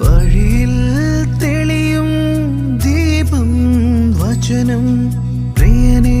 വഴിയിൽ തെളിയും ദീപം വചനം പ്രിയനേ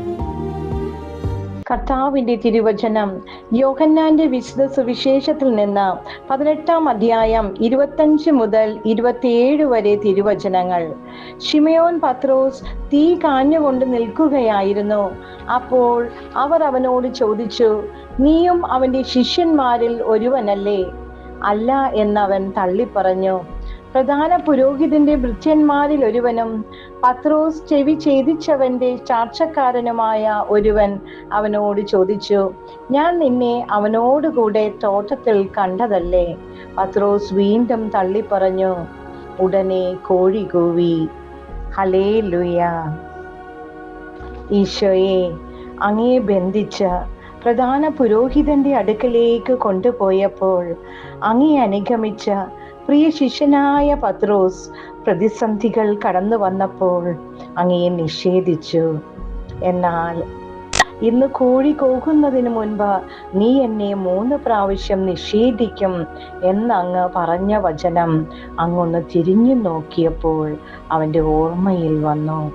കർത്താവിന്റെ തിരുവചനം യോഹന്നാന്റെ വിശുദ്ധ സുവിശേഷത്തിൽ നിന്ന് പതിനെട്ടാം അധ്യായം ഇരുപത്തഞ്ച് മുതൽ ഇരുപത്തിയേഴ് വരെ തിരുവചനങ്ങൾ. ഷിമയോൻ പത്രോസ് തീ കാഞ്ഞുകൊണ്ട് നിൽക്കുകയായിരുന്നു. അപ്പോൾ അവർ അവനോട് ചോദിച്ചു നീയും അവന്റെ ശിഷ്യന്മാരിൽ ഒരുവനല്ലേ? അല്ല എന്നവൻ തള്ളിപ്പറഞ്ഞു. പ്രധാന പുരോഹിതന്റെ ഭൃത്യന്മാരിൽ ഒരുവനും പത്രോസ് ചെവി ഛേദിച്ചവന്റെ ചാർച്ചക്കാരനുമായ ഒരുവൻ അവനോട് ചോദിച്ചു ഞാൻ നിന്നെ അവനോടുകൂടെ തോട്ടത്തിൽ കണ്ടതല്ലേ? പത്രോസ് വീണ്ടും തള്ളിപ്പറഞ്ഞു ഉടനെ കോഴി കൂവി. ഹലേ ലുയ ഈശോയെ അങ്ങേ ബന്ധിച്ച് പ്രധാന പുരോഹിതന്റെ അടുക്കലേക്ക് കൊണ്ടുപോയപ്പോൾ അങ്ങേ അനുഗമിച്ച പ്രിയ ശിഷ്യനായ പത്രോസ് പ്രതിസന്ധികൾ കടന്നു വന്നപ്പോൾ അങ്ങയെ നിഷേധിച്ചു. എന്നാൽ ഇന്ന് കോഴി കോകുന്നതിന് മുൻപ് നീ എന്നെ മൂന്ന് പ്രാവശ്യം നിഷേധിക്കും എന്നങ്ങ് പറഞ്ഞ വചനം അങ്ങൊന്ന് തിരിഞ്ഞു നോക്കിയപ്പോൾ അവന്റെ ഓർമ്മയിൽ വന്നു.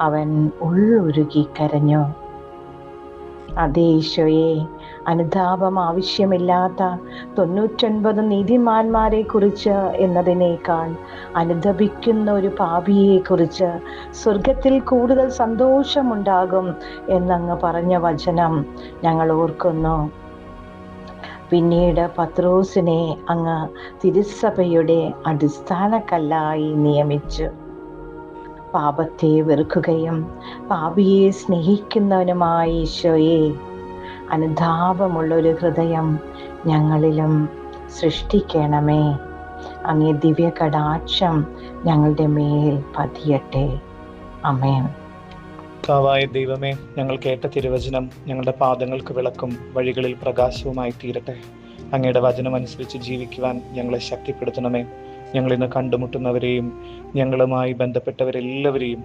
അവൻ ഉള്ളുരുകി കരഞ്ഞു. അതേ ഈശോയെ അനുതാപം ആവശ്യമില്ലാത്ത തൊണ്ണൂറ്റൊൻപത് നീതിമാന്മാരെ കുറിച്ച് എന്നതിനേക്കാൾ അനുദപിക്കുന്ന ഒരു പാപിയെ കുറിച്ച് സ്വർഗത്തിൽ കൂടുതൽ സന്തോഷമുണ്ടാകും എന്നങ്ങ് പറഞ്ഞ വചനം ഞങ്ങൾ ഓർക്കുന്നു. പിന്നീട് പത്രോസിനെ അങ്ങ് തിരുസഭയുടെ അടിസ്ഥാനക്കല്ലായി നിയമിച്ചു. പാപത്തെ വെറുക്കുകയും പാപിയെ സ്നേഹിക്കുന്നവനുമായി ഈശോയെ അനുതാപമുള്ള ഒരു ഹൃദയം ഞങ്ങളിലും സൃഷ്ടിക്കണമേ. അങ്ങേ ദിവ്യ കടാക്ഷം ഞങ്ങളുടെ മേൽ പതിയട്ടെ. അമേൻ കാവായ ദൈവമേ ഞങ്ങൾ കേട്ട തിരുവചനം ഞങ്ങളുടെ പാദങ്ങൾക്ക് വിളക്കും വഴികളിൽ പ്രകാശവുമായി തീരട്ടെ. അങ്ങയുടെ വചനം അനുസരിച്ച് ജീവിക്കുവാൻ ഞങ്ങളെ ശക്തിപ്പെടുത്തണമേ. ഞങ്ങൾ ഇന്ന് കണ്ടുമുട്ടുന്നവരെയും ഞങ്ങളുമായി ബന്ധപ്പെട്ടവരെല്ലാവരെയും